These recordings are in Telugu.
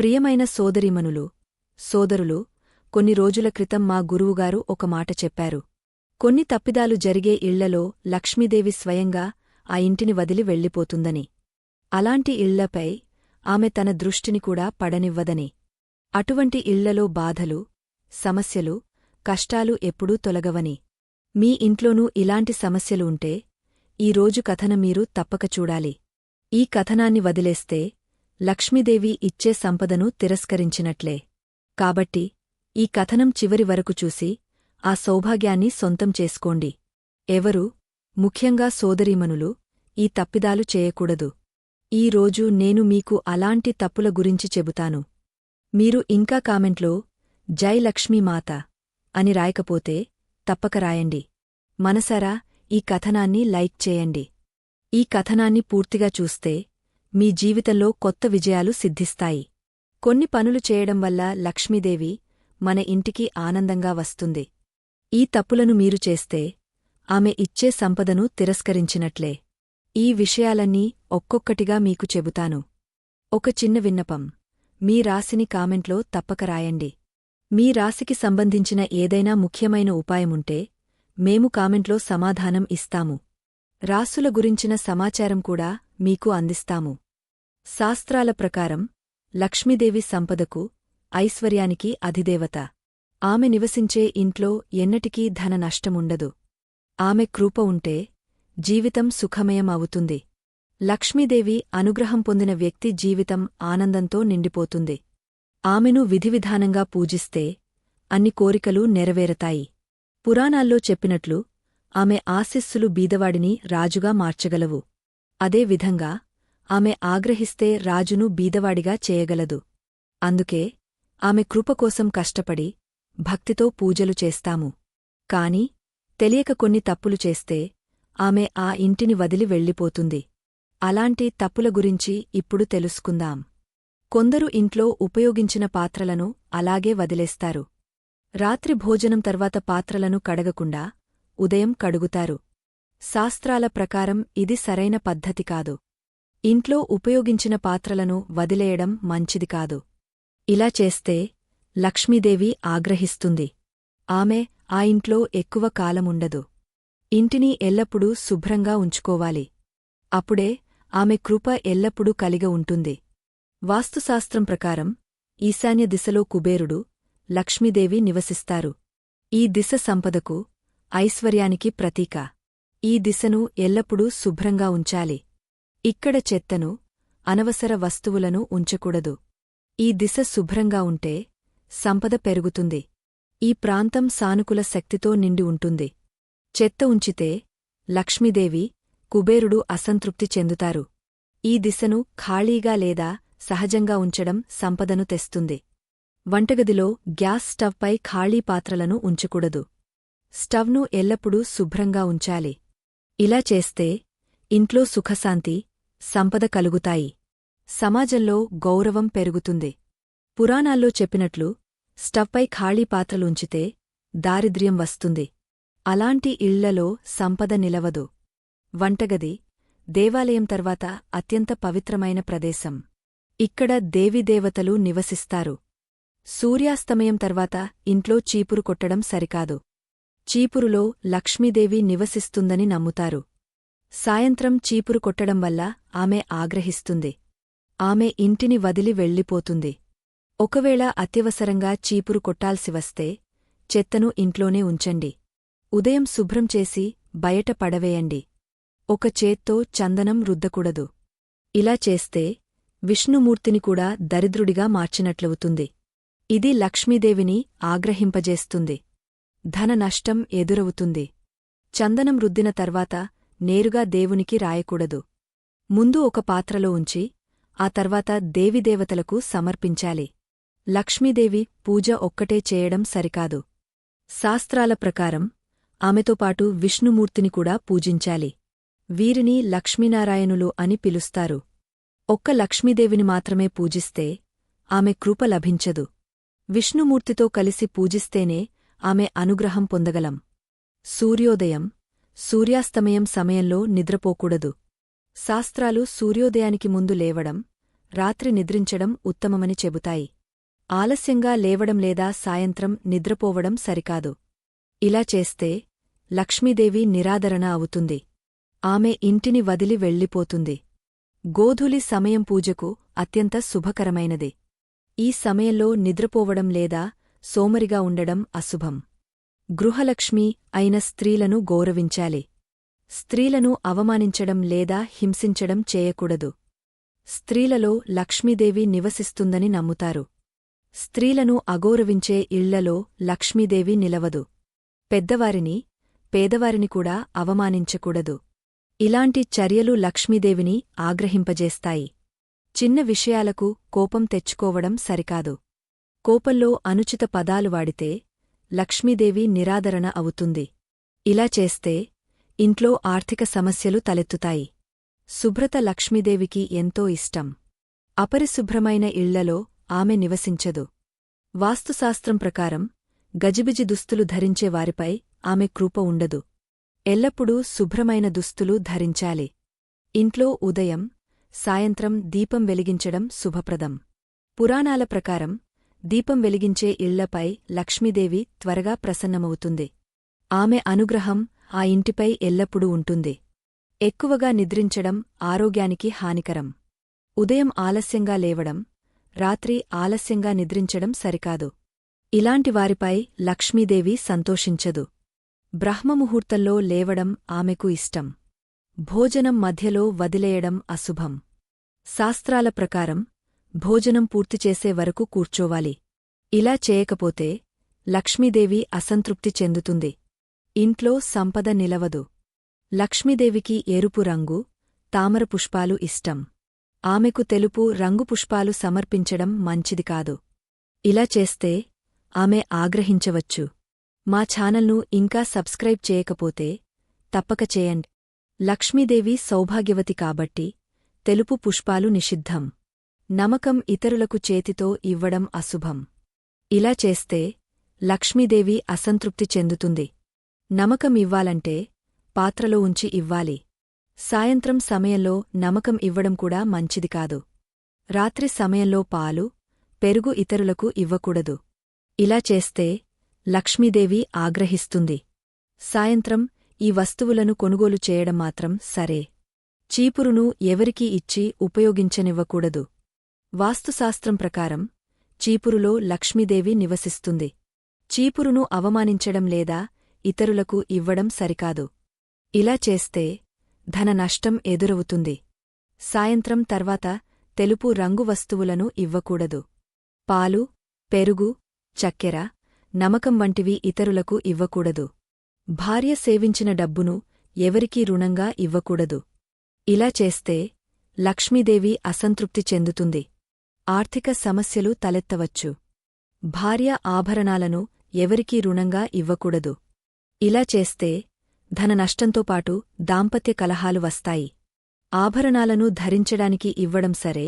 ప్రియమైన సోదరిమనులు సోదరులు కొన్ని రోజుల క్రితం మా గురువుగారు ఒక మాట చెప్పారు. కొన్ని తప్పిదాలు జరిగే ఇళ్ళలో లక్ష్మీదేవి స్వయంగా ఆ ఇంటిని వదిలి వెళ్ళిపోతుందని. అలాంటి ఇళ్ళపై ఆమె తన దృష్టిని కూడా పడనివ్వదని. అటువంటి ఇళ్ళలో బాధలు సమస్యలు కష్టాలు ఎప్పుడూ తొలగవని. మీ ఇంట్లోనూ ఇలాంటి సమస్యలు ఉంటే ఈరోజు కథన మీరు తప్పక చూడాలి. ఈ కథనాన్ని వదిలేస్తే లక్ష్మీదేవి ఇచ్చే సంపదను తిరస్కరించినట్లే. కాబట్టి ఈ కథనం చివరి వరకు చూసి ఆ సౌభాగ్యాన్ని సొంతం చేసుకోండి. ఎవరు? ముఖ్యంగా సోదరీమణులు ఈ తప్పిదాలు చేయకూడదు. ఈ రోజు నేను మీకు అలాంటి తప్పుల గురించి చెబుతాను. మీరు ఇంకా కామెంట్లో జై లక్ష్మీమాత అని రాయకపోతే తప్పక రాయండి. మనసారా ఈ కథనాన్ని లైక్ చేయండి. ఈ కథనాన్ని పూర్తిగా చూస్తే మీ జీవితంలో కొత్త విజయాలు సిద్ధిస్తాయి. కొన్ని పనులు చేయడం వల్ల లక్ష్మీదేవి మన ఇంటికి ఆనందంగా వస్తుంది. ఈ తప్పులను మీరు చేస్తే ఆమె ఇచ్చే సంపదను తిరస్కరించినట్లే. ఈ విషయాలన్నీ ఒక్కొక్కటిగా మీకు చెబుతాను. ఒక చిన్న విన్నపం. మీ రాశిని కామెంట్లో తప్పక రాయండి. మీ రాశికి సంబంధించిన ఏదైనా ముఖ్యమైన ఉపాయముంటే మేము కామెంట్లో సమాధానం ఇస్తాము. రాసుల గురించిన సమాచారం కూడా మీకు అందిస్తాము. శాస్త్రాల ప్రకారం లక్ష్మీదేవి సంపదకు ఐశ్వర్యానికి అధిదేవత. ఆమె నివసించే ఇంట్లో ఎన్నటికీ ధన నష్టముండదు. ఆమె కృప ఉంటే జీవితం సుఖమయం అవుతుంది లక్ష్మీదేవి అనుగ్రహం పొందిన వ్యక్తి జీవితం ఆనందంతో నిండిపోతుంది. ఆమెను విధివిధానంగా పూజిస్తే అన్ని కోరికలు నెరవేరతాయి. పురాణాల్లో చెప్పినట్లు ఆమె ఆశిస్సులు బీదవాడిని రాజుగా మార్చగలవు. అదే విధంగా ఆమె ఆగ్రహిస్తే రాజును బీదవాడిగా చేయగలదు. అందుకే ఆమె కృపకోసం కష్టపడి భక్తితో పూజలు చేస్తాము. కాని తెలియక కొన్ని తప్పులు చేస్తే ఆమె ఆ ఇంటిని వదిలి వెళ్ళిపోతుంది. అలాంటి తప్పుల గురించి ఇప్పుడు తెలుసుకుందాం. కొందరు ఇంట్లో ఉపయోగించిన పాత్రలను అలాగే వదిలేస్తారు. రాత్రి భోజనం తర్వాత పాత్రలను కడగకుండా ఉదయం కడుగుతారు. శాస్త్రాల ప్రకారం ఇది సరైన పద్ధతి కాదు. ఇంట్లో ఉపయోగించిన పాత్రలను వదిలేయడం మంచిది కాదు. ఇలా చేస్తే లక్ష్మీదేవి ఆగ్రహిస్తుంది. ఆమె ఆ ఇంట్లో ఎక్కువ కాలముండదు. ఇంటిని ఎల్లప్పుడూ శుభ్రంగా ఉంచుకోవాలి. అప్పుడే ఆమె కృప ఎల్లప్పుడూ కలిగ ఉంటుంది. వాస్తుశాస్త్రం ప్రకారం ఈశాన్య దిశలో కుబేరుడు లక్ష్మీదేవి నివసిస్తారు. ఈ దిశ సంపదకు ఐశ్వర్యానికి ప్రతీక. ఈ దిశను ఎల్లప్పుడూ శుభ్రంగా ఉంచాలి. ఇక్కడ చెత్తను అనవసర వస్తువులను ఉంచకూడదు. ఈ దిశ శుభ్రంగా ఉంటే సంపద పెరుగుతుంది. ఈ ప్రాంతం సానుకూల శక్తితో నిండి ఉంటుంది. చెత్త ఉంచితే లక్ష్మీదేవి కుబేరుడు అసంతృప్తి చెందుతారు. ఈ దిశను ఖాళీగా లేదా సహజంగా ఉంచడం సంపదను తెస్తుంది. వంటగదిలో గ్యాస్ స్టవ్పై ఖాళీ పాత్రలను ఉంచకూడదు. స్టవ్ను ఎల్లప్పుడూ శుభ్రంగా ఉంచాలి. ఇలా చేస్తే ఇంట్లో సుఖశాంతి సంపద కలుగుతాయి. సమాజంలో గౌరవం పెరుగుతుంది. పురాణాల్లో చెప్పినట్లు స్టవ్పై ఖాళీ పాత్రలుంచితే దారిద్ర్యం వస్తుంది. అలాంటి ఇళ్ళలో సంపద నిలవదు. వంటగది దేవాలయం తర్వాత అత్యంత పవిత్రమైన ప్రదేశం. ఇక్కడ దేవిదేవతలు నివసిస్తారు. సూర్యాస్తమయం తర్వాత ఇంట్లో చీపురు కొట్టడం సరికాదు. చీపురులో లక్ష్మీదేవి నివసిస్తుందని నమ్ముతారు. సాయంత్రం చీపురు కొట్టడం వల్ల ఆమె ఆగ్రహిస్తుంది. ఆమె ఇంటిని వదిలి వెళ్ళిపోతుంది. ఒకవేళ అత్యవసరంగా చీపురు కొట్టాల్సి వస్తే చెత్తను ఇంట్లోనే ఉంచండి. ఉదయం శుభ్రం చేసి బయట పడవేయండి. ఒక చేత్తో చందనం రుద్దకూడదు. ఇలా చేస్తే విష్ణుమూర్తిని కూడా దరిద్రుడిగా మార్చినట్లవుతుంది. ఇది లక్ష్మీదేవిని ఆగ్రహింపజేస్తుంది. ధన నష్టం ఎదురవుతుంది. చందనం రుద్దిన తర్వాత నేరుగా దేవునికి రాయకూడదు. ముందు ఒక పాత్రలో ఉంచి ఆ తర్వాత దేవిదేవతలకు సమర్పించాలి. లక్ష్మీదేవి పూజ ఒక్కటే చేయడం సరికాదు. శాస్త్రాల ప్రకారం ఆమెతో పాటు విష్ణుమూర్తిని కూడా పూజించాలి. వీరిని లక్ష్మీనారాయణులు అని పిలుస్తారు. ఒక్క లక్ష్మీదేవిని మాత్రమే పూజిస్తే ఆమె కృప లభించదు. విష్ణుమూర్తితో కలిసి పూజిస్తేనే ఆమె అనుగ్రహం పొందగలం. సూర్యోదయం సూర్యాస్తమయం సమయంలో నిద్రపోకూడదు. శాస్త్రాలు సూర్యోదయానికి ముందు లేవడం రాత్రి నిద్రించడం ఉత్తమమని చెబుతాయి. ఆలస్యంగా లేవడం లేదా సాయంత్రం నిద్రపోవడం సరికాదు. ఇలా చేస్తే లక్ష్మీదేవి నిరాదరణ అవుతుంది. ఆమె ఇంటిని వదిలి వెళ్ళిపోతుంది. గోధులి సమయం పూజకు అత్యంత శుభకరమైనది. ఈ సమయంలో నిద్రపోవడం లేదా సోమరిగా ఉండడం అశుభం. గృహలక్ష్మి అయిన స్త్రీలను గౌరవించాలి. స్త్రీలను అవమానించడం లేదా హింసించడం చేయకూడదు. స్త్రీలలో లక్ష్మీదేవి నివసిస్తుందని నమ్ముతారు. స్త్రీలను అగౌరవించే ఇళ్ళలో లక్ష్మీదేవి నిలవదు. పెద్దవారిని పేదవారిని కూడా అవమానించకూడదు. ఇలాంటి చర్యలు లక్ష్మీదేవిని ఆగ్రహింపజేస్తాయి. చిన్న విషయాలకు కోపం తెచ్చుకోవడం సరికాదు. కోపంలో అనుచిత పదాలు వాడితే లక్ష్మీదేవి నిరాదరణ అవుతుంది. ఇలా చేస్తే ఇంట్లో ఆర్థిక సమస్యలు తలెత్తుతాయి. శుభ్రత లక్ష్మీదేవికి ఎంతో ఇష్టం. అపరిశుభ్రమైన ఇళ్ళలో ఆమె నివసించదు. వాస్తుశాస్త్రం ప్రకారం గజిబిజి దుస్తులు ధరించే వారిపై ఆమె కృప ఉండదు. ఎల్లప్పుడూ శుభ్రమైన దుస్తులు ధరించాలి. ఇంట్లో ఉదయం సాయంత్రం దీపం వెలిగించడం శుభప్రదం. పురాణాల ప్రకారం దీపం వెలిగించే ఇళ్ళపై లక్ష్మీదేవి త్వరగా ప్రసన్నమవుతుంది. ఆమె అనుగ్రహం ఆ ఇంటిపై ఎల్లప్పుడూ ఉంటుంది. ఎక్కువగా నిద్రించడం ఆరోగ్యానికి హానికరం. ఉదయం ఆలస్యంగా లేవడం రాత్రి ఆలస్యంగా నిద్రించడం సరికాదు. ఇలాంటి వారిపై లక్ష్మీదేవి సంతోషించదు. బ్రహ్మముహూర్తంలో లేవడం ఆమెకు ఇష్టం. భోజనం మధ్యలో వదిలేయడం అశుభం. శాస్త్రాల ప్రకారం భోజనం పూర్తిచేసే వరకు కూర్చోవాలి. ఇలా చేయకపోతే లక్ష్మీదేవి అసంతృప్తి చెందుతుంది. ఇంట్లో సంపద నిలవదు. లక్ష్మీదేవికి ఎరుపు రంగు తామర పుష్పాలు ఇష్టం. ఆమెకు తెలుపు రంగు పుష్పాలు సమర్పించడం మంచిది కాదు. ఇలా చేస్తే ఆమె ఆగ్రహించవచ్చు. మా ఛానల్ను ఇంకా సబ్స్క్రైబ్ చేయకపోతే తప్పక చేయండి. లక్ష్మీదేవి సౌభాగ్యవతి కాబట్టి తెలుపు పుష్పాలు నిషిద్ధం. నమకం ఇతరులకు చేతితో ఇవ్వడం అశుభం. ఇలా చేస్తే లక్ష్మీదేవి అసంతృప్తి చెందుతుంది. నమకం ఇవ్వాలంటే పాత్రలో ఉంచి ఇవ్వాలి. సాయంత్రం సమయంలో నమకం ఇవ్వడం కూడా మంచిది కాదు. రాత్రి సమయంలో పాలు పెరుగు ఇతరులకు ఇవ్వకూడదు. ఇలా చేస్తే లక్ష్మీదేవి ఆగ్రహిస్తుంది. సాయంత్రం ఈ వస్తువులను కొనుగోలు చేయడం మాత్రం సరే. చీపురును ఎవరికీ ఇచ్చి ఉపయోగించనివ్వకూడదు. వాస్తుశాస్త్రం ప్రకారం చీపురులో లక్ష్మీదేవి నివసిస్తుంది. చీపురును అవమానించడం లేదా ఇతరులకు ఇవ్వడం సరికాదు. ఇలా చేస్తే ధన నష్టం ఎదురవుతుంది. సాయంత్రం తర్వాత తెలుపు రంగు వస్తువులను ఇవ్వకూడదు. పాలు పెరుగు చక్కెర నమకం వంటివి ఇతరులకు ఇవ్వకూడదు. భార్య సేవించిన డబ్బును ఎవరికీ రుణంగా ఇవ్వకూడదు. ఇలా చేస్తే లక్ష్మీదేవి అసంతృప్తి చెందుతుంది. ఆర్థిక సమస్యలు తలెత్తవచ్చు. భార్య ఆభరణాలను ఎవరికీ రుణంగా ఇవ్వకూడదు. ఇలా చేస్తే ధన నష్టంతో పాటు దాంపత్య కలహాలు వస్తాయి. ఆభరణాలను ధరించడానికి ఇవ్వడం సరే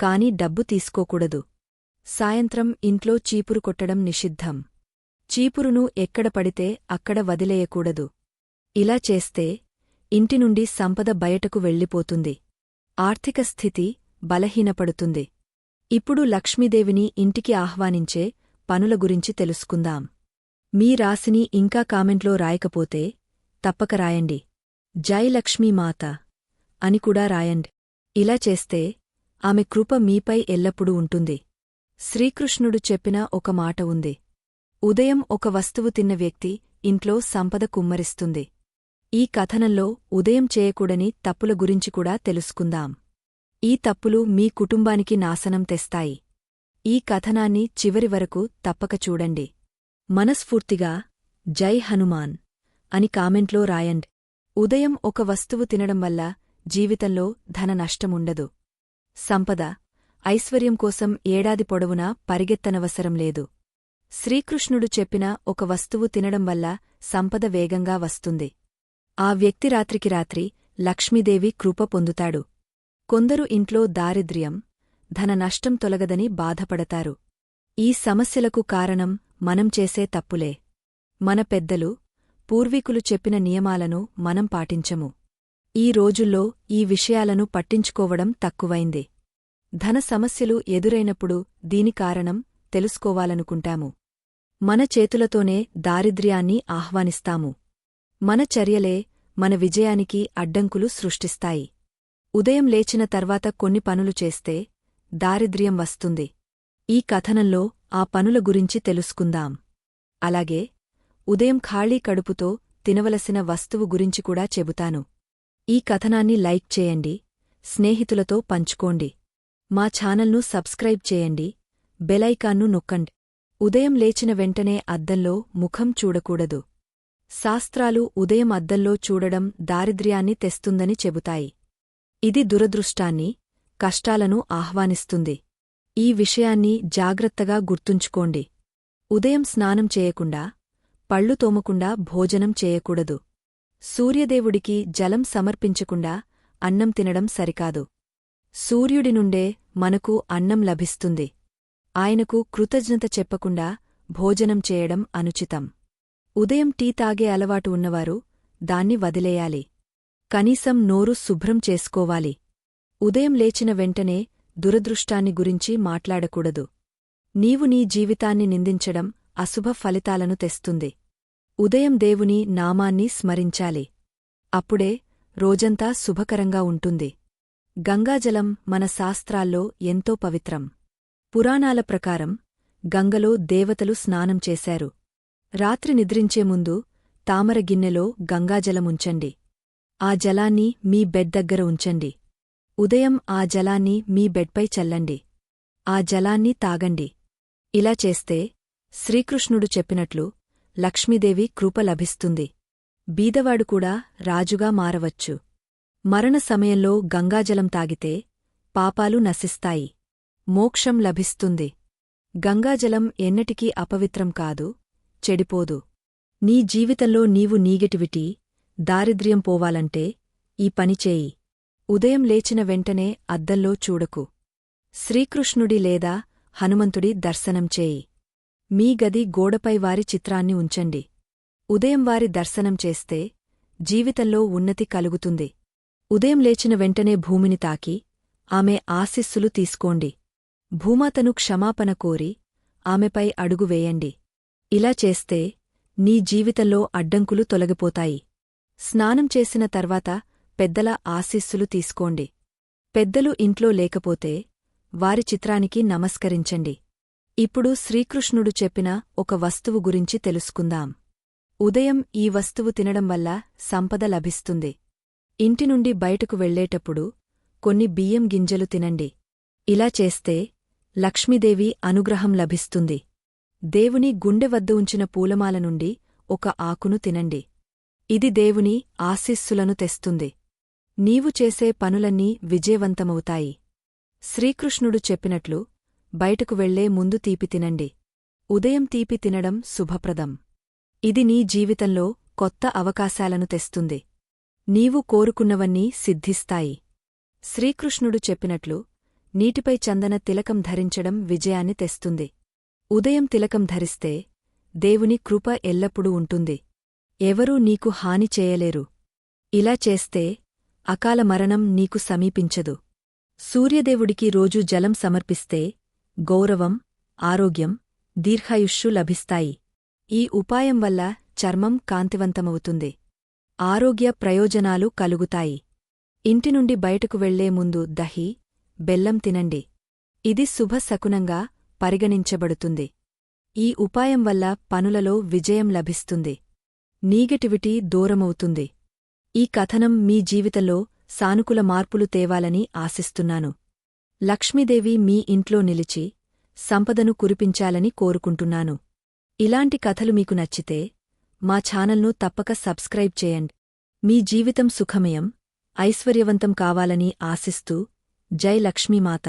కాని డబ్బు తీసుకోకూడదు. సాయంత్రం ఇంట్లో చీపురు కొట్టడం నిషిద్ధం. చీపురును ఎక్కడ పడితే అక్కడ వదిలేయకూడదు. ఇలా చేస్తే ఇంటి నుండి సంపద బయటకు వెళ్ళిపోతుంది. ఆర్థిక స్థితి బలహీనపడుతుంది. ఇప్పుడు లక్ష్మీదేవిని ఇంటికి ఆహ్వానించే పనుల గురించి తెలుసుకుందాం. మీ రాశిని ఇంకా కామెంట్లో రాయకపోతే తప్పక రాయండి. జై లక్ష్మీమాత అని కూడా రాయండి. ఇలా చేస్తే ఆమె కృప మీపై ఎల్లప్పుడూ ఉంటుంది. శ్రీకృష్ణుడు చెప్పిన ఒక మాట ఉంది. ఉదయం ఒక వస్తువు తిన్న వ్యక్తి ఇంట్లో సంపద కుమ్మరిస్తుంది. ఈ కథనంలో ఉదయం చేయకూడని తప్పుల గురించి కూడా తెలుసుకుందాం. ఈ తప్పులు మీ కుటుంబానికి నాశనం తెస్తాయి. ఈ కథనాన్ని చివరి వరకు తప్పక చూడండి. మనస్ఫూర్తిగా జై హనుమాన్ అని కామెంట్లో రాయండి. ఉదయం ఒక వస్తువు తినడం వల్ల జీవితంలో ధన నష్టముండదు. సంపద ఐశ్వర్యం కోసం ఏడాది పొడవునా పరిగెత్తనవసరం లేదు. శ్రీకృష్ణుడు చెప్పిన ఒక వస్తువు తినడం వల్ల సంపద వేగంగా వస్తుంది. ఆ వ్యక్తి రాత్రికి రాత్రి లక్ష్మీదేవి కృప పొందుతాడు. కొందరు ఇంట్లో దారిద్ర్యం ధన నష్టం తొలగదని బాధపడతారు. ఈ సమస్యలకు కారణం మనం చేసే తప్పులే. మన పెద్దలు పూర్వీకులు చెప్పిన నియమాలను మనం పాటించము. ఈ రోజుల్లో ఈ విషయాలను పట్టించుకోవడం తక్కువైంది. ధన సమస్యలు ఎదురైనప్పుడు దీని కారణం తెలుసుకోవాలనుకుంటాము. మన చేతులతోనే దారిద్ర్యాన్ని ఆహ్వానిస్తాము. మన చర్యలే మన విజయానికి అడ్డంకులు సృష్టిస్తాయి. ఉదయం లేచిన తర్వాత కొన్ని పనులు చేస్తే దారిద్ర్యం వస్తుంది. ఈ కథనంలో ఆ పనుల గురించి తెలుసుకుందాం. అలాగే ఉదయం ఖాళీ కడుపుతో తినవలసిన వస్తువు గురించి కూడా చెబుతాను. ఈ కథనాన్ని లైక్ చేయండి స్నేహితులతో పంచుకోండి. మా ఛానల్ను సబ్స్క్రైబ్ చేయండి బెలైకాన్ను నొక్కండి. ఉదయం లేచిన వెంటనే అద్దంలో ముఖం చూడకూడదు. శాస్త్రాలు ఉదయం అద్దంలో చూడడం దారిద్ర్యాన్ని తెస్తుందని చెబుతాయి. ఇది దురదృష్టాన్ని కష్టాలను ఆహ్వానిస్తుంది. ఈ విషయాన్ని జాగ్రత్తగా గుర్తుంచుకోండి. ఉదయం స్నానం చేయకుండా పళ్ళు తోమకుండా భోజనం చేయకూడదు. సూర్యదేవుడికి జలం సమర్పించకుండా అన్నం తినడం సరికాదు. సూర్యుడి నుండే మనకు అన్నం లభిస్తుంది. ఆయనకు కృతజ్ఞత చెప్పకుండా భోజనం చేయడం అనుచితం. ఉదయం టీ తాగే అలవాటు ఉన్నవారు దాన్ని వదిలేయాలి. కనీసం నోరు శుభ్రం చేసుకోవాలి. ఉదయం లేచిన వెంటనే దురదృష్టాన్ని గురించి మాట్లాడకూడదు. నీవు నీ జీవితాన్ని నిందించడం అశుభ ఫలితాలను తెస్తుంది. ఉదయం దేవుని నామాన్ని స్మరించాలి. అప్పుడే రోజంతా శుభకరంగా ఉంటుంది. గంగాజలం మన శాస్త్రాల్లో ఎంతో పవిత్రం. పురాణాల ప్రకారం గంగలో దేవతలు స్నానం చేశారు. రాత్రి నిద్రించే ముందు తామర గిన్నెలో గంగాజలముంచండి. ఆ జలాన్ని మీ బెడ్ దగ్గర ఉంచండి. ఉదయం ఆ జలాన్ని మీ బెడ్పై చల్లండి. ఆ జలాన్ని తాగండి. ఇలా చేస్తే శ్రీకృష్ణుడు చెప్పినట్లు లక్ష్మీదేవి కృప లభిస్తుంది. బీదవాడు కూడా రాజుగా మారవచ్చు. మరణ సమయంలో గంగాజలం తాగితే పాపాలు నశిస్తాయి. మోక్షం లభిస్తుంది. గంగాజలం ఎన్నటికీ అపవిత్రం కాదు చెడిపోదు. నీ జీవితంలో నీవు నీగెటివిటీ దారిద్ర్యం పోవాలంటే ఈ పనిచేయి ఉదయం లేచిన వెంటనే అద్దంలో చూడకు. శ్రీకృష్ణుడి లేదా హనుమంతుడి దర్శనం చేయి. మీ గది గోడపై వారి చిత్రాన్ని ఉంచండి. ఉదయం వారి దర్శనం చేస్తే జీవితంలో ఉన్నతి కలుగుతుంది. ఉదయం లేచిన వెంటనే భూమిని తాకి ఆమె ఆశిస్సులు తీసుకోండి. భూమాతను క్షమాపణ కోరి ఆమెపై అడుగు వేయండి. ఇలా చేస్తే నీ జీవితంలో అడ్డంకులు తొలగిపోతాయి. స్నానం చేసిన తర్వాత పెద్దల ఆశీస్సులు తీసుకోండి. పెద్దలు ఇంట్లో లేకపోతే వారి చిత్రానికి నమస్కరించండి. ఇప్పుడు శ్రీకృష్ణుడు చెప్పిన ఒక వస్తువు గురించి తెలుసుకుందాం. ఉదయం ఈ వస్తువు తినడం వల్ల సంపద లభిస్తుంది. ఇంటి నుండి బయటకు వెళ్ళేటప్పుడు కొన్ని బియ్యం గింజలు తినండి. ఇలా చేస్తే లక్ష్మీదేవి అనుగ్రహం లభిస్తుంది. దేవుని గుండె వద్ద ఉంచిన పూలమాల నుండి ఒక ఆకును తినండి. ఇది దేవుని ఆశీస్సులను తెస్తుంది. నీవు చేసే పనులన్నీ విజయవంతమవుతాయి. శ్రీకృష్ణుడు చెప్పినట్లు బయటకు వెళ్ళే ముందు తీపి తినండి. ఉదయం తీపి తినడం శుభప్రదం. ఇది నీ జీవితంలో కొత్త అవకాశాలను తెస్తుంది. నీవు కోరుకున్నవన్నీ సిద్ధిస్తాయి. శ్రీకృష్ణుడు చెప్పినట్లు నీటిపై చందన తిలకం ధరించడం విజయాన్ని తెస్తుంది. ఉదయం తిలకం ధరిస్తే దేవుని కృప ఎల్లప్పుడూ ఉంటుంది. ఎవరూ నీకు హాని చేయలేరు. ఇలా చేస్తే అకాల మరణం నీకు సమీపించదు. సూర్యదేవుడికి రోజూ జలం సమర్పిస్తే గౌరవం ఆరోగ్యం దీర్ఘాయుష్షు లభిస్తాయి. ఈ ఉపాయం వల్ల చర్మం కాంతివంతమవుతుంది. ఆరోగ్య ప్రయోజనాలు కలుగుతాయి. ఇంటి నుండి బయటకు వెళ్ళే ముందు దహి బెల్లం తినండి. ఇది శుభ శకునంగా పరిగణించబడుతుంది. ఈ ఉపాయం వల్ల పనులలో విజయం లభిస్తుంది. నీగటివిటీ దూరమవుతుంది. ఈ కథనం మీ జీవితంలో సానుకూల మార్పులు తేవాలని ఆశిస్తున్నాను. లక్ష్మీదేవి మీ ఇంట్లో నిలిచి సంపదను కురిపించాలని కోరుకుంటున్నాను. ఇలాంటి కథలు మీకు నచ్చితే మా ఛానల్ను తప్పక సబ్స్క్రైబ్ చేయండి. మీ జీవితం సుఖమయం ఐశ్వర్యవంతం కావాలని ఆశిస్తూ జై లక్ష్మీమాత.